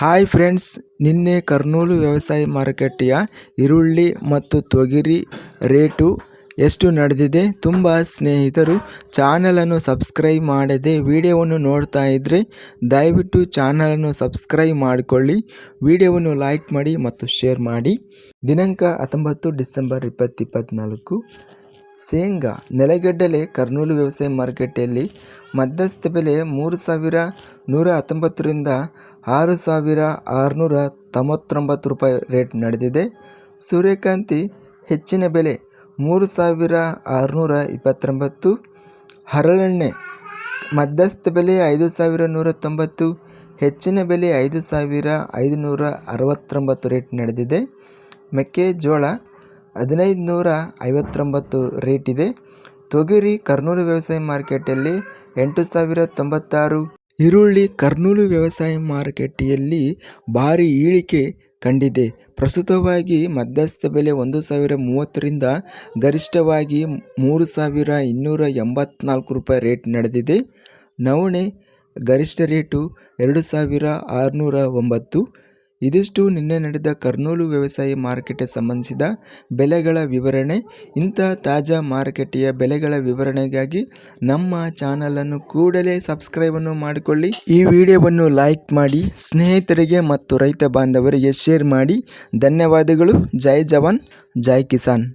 Hi friends, ನಿನ್ನೆ ಕರ್ನೂಲು ವ್ಯವಸಾಯ ಮಾರುಕಟ್ಟೆಯ ಈರುಳ್ಳಿ ಮತ್ತು ತೊಗರಿ ರೇಟು ಎಷ್ಟು ನಡೆದಿದೆ? ತುಂಬ ಸ್ನೇಹಿತರು ಚಾನಲನ್ನು ಸಬ್ಸ್ಕ್ರೈಬ್ ಮಾಡದೆ ವಿಡಿಯೋವನ್ನು ನೋಡ್ತಾ ಇದ್ದರೆ ದಯವಿಟ್ಟು ಚಾನಲನ್ನು ಸಬ್ಸ್ಕ್ರೈಬ್ ಮಾಡಿಕೊಳ್ಳಿ. ವಿಡಿಯೋವನ್ನು ಲೈಕ್ ಮಾಡಿ ಮತ್ತು ಶೇರ್ ಮಾಡಿ. ದಿನಾಂಕ ಹತ್ತೊಂಬತ್ತು ಡಿಸೆಂಬರ್ ಇಪ್ಪತ್ತು ಇಪ್ಪತ್ತ್ನಾಲ್ಕು ಶೇಂಗಾ ನೆಲಗಡಲೆ ಕರ್ನೂಲು ವ್ಯವಸಾಯ ಮಾರುಕಟ್ಟೆಯಲ್ಲಿ ಮಧ್ಯಸ್ಥ ಬೆಲೆ ಮೂರು ಸಾವಿರ ನೂರ ಹತ್ತೊಂಬತ್ತರಿಂದ ಆರು ಸಾವಿರ ಆರುನೂರ ತೊಂಬತ್ತೊಂಬತ್ತು ರೂಪಾಯಿ ರೇಟ್ ನಡೆದಿದೆ. ಸೂರ್ಯಕಾಂತಿ ಹೆಚ್ಚಿನ ಬೆಲೆ ಮೂರು ಸಾವಿರ ಆರುನೂರ ಇಪ್ಪತ್ತೊಂಬತ್ತು. ಹರಳೆಣ್ಣೆ ಮಧ್ಯಸ್ಥ ಬೆಲೆ ಐದು ಸಾವಿರ ನೂರ ತೊಂಬತ್ತು. ಹೆಚ್ಚಿನ ಬೆಲೆ ಐದು ಸಾವಿರ ಐದುನೂರ ಅರವತ್ತೊಂಬತ್ತು ರೇಟ್ ನಡೆದಿದೆ. ಮೆಕ್ಕೆಜೋಳ ಹದಿನೈದು ನೂರ ಐವತ್ತೊಂಬತ್ತು ರೇಟ್ ಇದೆ. ತೊಗರಿ ಕರ್ನೂಲು ವ್ಯವಸಾಯ ಮಾರ್ಕೆಟಲ್ಲಿ ಎಂಟು ಸಾವಿರ ತೊಂಬತ್ತಾರು ಈರುಳ್ಳಿ ಕರ್ನೂಲು ವ್ಯವಸಾಯ ಮಾರುಕಟ್ಟೆಯಲ್ಲಿ ಭಾರಿ ಇಳಿಕೆ ಕಂಡಿದೆ. ಪ್ರಸ್ತುತವಾಗಿ ಮಧ್ಯಸ್ಥ ಬೆಲೆ ಒಂದು ಸಾವಿರ ಮೂವತ್ತರಿಂದ ಗರಿಷ್ಠವಾಗಿ ಮೂರು ಸಾವಿರ ಇನ್ನೂರ ಎಂಬತ್ನಾಲ್ಕು ರೂಪಾಯಿ ರೇಟ್ ನಡೆದಿದೆ. ನವಣೆ ಗರಿಷ್ಠ ರೇಟು ಎರಡು ಸಾವಿರ ಆರುನೂರ ಒಂಬತ್ತು ಇದಿಷ್ಟು ನಿನ್ನೆ ನಡೆದ ಕರ್ನೂಲು ವ್ಯವಸಾಯ ಮಾರುಕಟ್ಟೆ ಸಂಬಂಧಿಸಿದ ಬೆಲೆಗಳ ವಿವರಣೆ, ಇಂಥ ತಾಜಾ ಮಾರುಕಟ್ಟೆಯ ಬೆಲೆಗಳ ವಿವರಣೆಗಾಗಿ ನಮ್ಮ ಚಾನಲನ್ನು ಕೂಡಲೇ ಸಬ್ಸ್ಕ್ರೈಬನ್ನು ಮಾಡಿಕೊಳ್ಳಿ. ಈ ವಿಡಿಯೋವನ್ನು ಲೈಕ್ ಮಾಡಿ, ಸ್ನೇಹಿತರಿಗೆ ಮತ್ತು ರೈತ ಬಾಂಧವರಿಗೆ ಶೇರ್ ಮಾಡಿ. ಧನ್ಯವಾದಗಳು. ಜೈ ಜವಾನ್, ಜೈ ಕಿಸಾನ್.